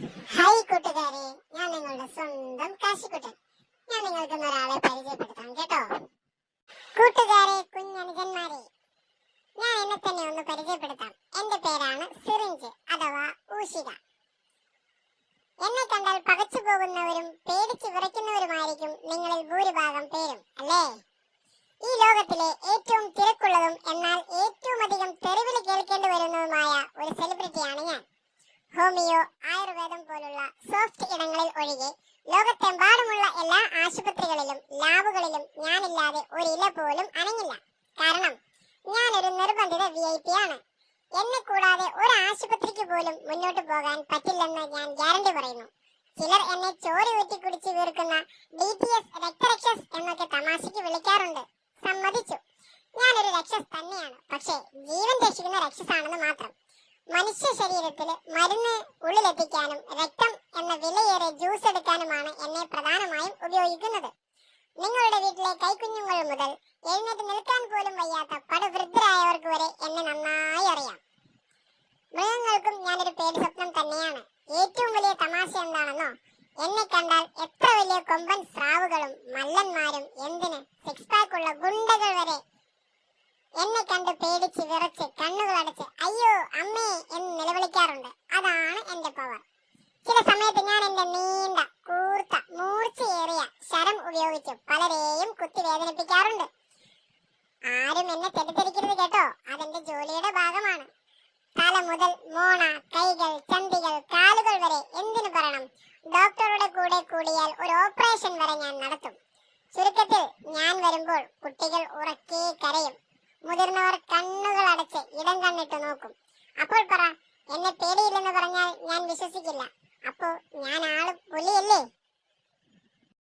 Hi കൂട്ടുകാരെ ഞാൻ നിങ്ങളുടെ സ്വന്തം കാശിക്കുട്ടൻ. ഞാൻ നിങ്ങൾക്ക് ഒരാളെ പരിചയപ്പെടുത്താം കേട്ടോ? കൂട്ടുകാരെ കുഞ്ഞനുജന്മാരെ ഞാൻ എന്നെ തന്നെ ഒന്ന് പരിചയപ്പെടുത്താം. എന്റെ പേരാണ് സിറിഞ്ച് അഥവാ ഊഷിക. എന്നെ കണ്ടാൽ പകച്ചു പോകുന്നവരും പേടിച്ച് വിറയ്ക്കുന്നവരുമായിരിക്കും നിങ്ങളിൽ ഭൂരിഭാഗം പേരും അല്ലേ? ഈ ലോകത്തിലെ ഏറ്റവും തിരക്കുള്ളതും എന്നാൽ ഏറ്റവും അധികം തെരുവിൽ കേൾക്കേണ്ടി വരുന്നതുമായ ഒരു സെലിബ്രിറ്റിയാണ് ഞാൻ. ഹോമിയോ ആയുർവേദം പോലുള്ള സോഫ്റ്റ് ഇടങ്ങളിൽ ഒഴികെ ലോകത്തെമ്പാടുമുള്ള എല്ലാ ആശുപത്രികളിലും ലാബുകളിലും ഞാനില്ലാതെ ഒരു ഇല പോലും അനങ്ങില്ല. കാരണം ഞാനൊരു നിർബന്ധിത വി ഐ പി ആണ്. എന്നെ കൂടാതെ ഒരു ആശുപത്രിക്ക് പോലും മുന്നോട്ട് പോകാൻ പറ്റില്ലെന്ന് ഞാൻ ഗ്യാരണ്ടി പറയുന്നു. ചിലർ എന്നെ ചോര ഊറ്റി കുടിച്ച് വീർക്കുന്ന ഡി ടി എസ് രക്തരക്ഷസ് എന്നൊക്കെ തമാശയ്ക്ക് വിളിക്കാറുണ്ട്. സമ്മതിച്ചു. ഞാനൊരു രക്ഷസ് തന്നെയാണ്. പക്ഷേ ജീവൻ രക്ഷിക്കുന്ന രക്ഷസാണെന്ന് മാത്രം. മനുഷ്യ ശരീരത്തിൽ മരുന്ന് ഉള്ളിലെത്തിക്കാനും രക്തം എന്ന വിലയേറെ ജ്യൂസ് എടുക്കാനുമാണ് എന്നെ പ്രധാനമായും ഉപയോഗിക്കുന്നത്. നിങ്ങളുടെ വീട്ടിലെ കൈക്കുഞ്ഞുങ്ങൾ മുതൽ എഴുന്നേറ്റ് നിൽക്കാൻ പോലും വയ്യാത്ത പടുവൃദ്ധരായവർക്ക് വരെ എന്നെ നന്നായി അറിയാം. മൃഗങ്ങൾക്കും ഞാനൊരു പേടി സ്വപ്നം തന്നെയാണ്. ഏറ്റവും വലിയ തമാശ എന്താണെന്നോ? എന്നെ കണ്ടാൽ എത്ര വലിയ കൊമ്പൻ സ്രാവുകളും മല്ലന്മാരും എന്തിന് സിക്സ് ഉപയോഗിച്ച് പലരെയും കുത്തി വേദനിപ്പിക്കാറുണ്ട്. ആരും എന്നെ തെറ്റിദ്ധരിക്കരുത് കേട്ടോ. അതെന്റെ ജോലിയുടെ ഭാഗമാണ്. തല മുതൽ മോണ കൈകൾ ചന്തികൾ കാലുകൾ വരെ എന്തിനു പറയണം? ഡോക്ടറുടെ കൂടെ കൂടിയാൽ ഒരു ഓപ്പറേഷൻ വരെ ഞാൻ നടത്തും. ചുരുക്കത്തിൽ ഞാൻ വരുമ്പോൾ കുട്ടികൾ ഉറക്കെ കരയും. മുതിർന്നവർ കണ്ണുകൾ അടച്ച് ഇടം കണ്ണിട്ട് നോക്കും. അപ്പോൾ പറ എന്നെ പേടിയില്ലെന്ന് പറഞ്ഞാൽ ഞാൻ വിശ്വസിക്കില്ല. അപ്പോ ഞാൻ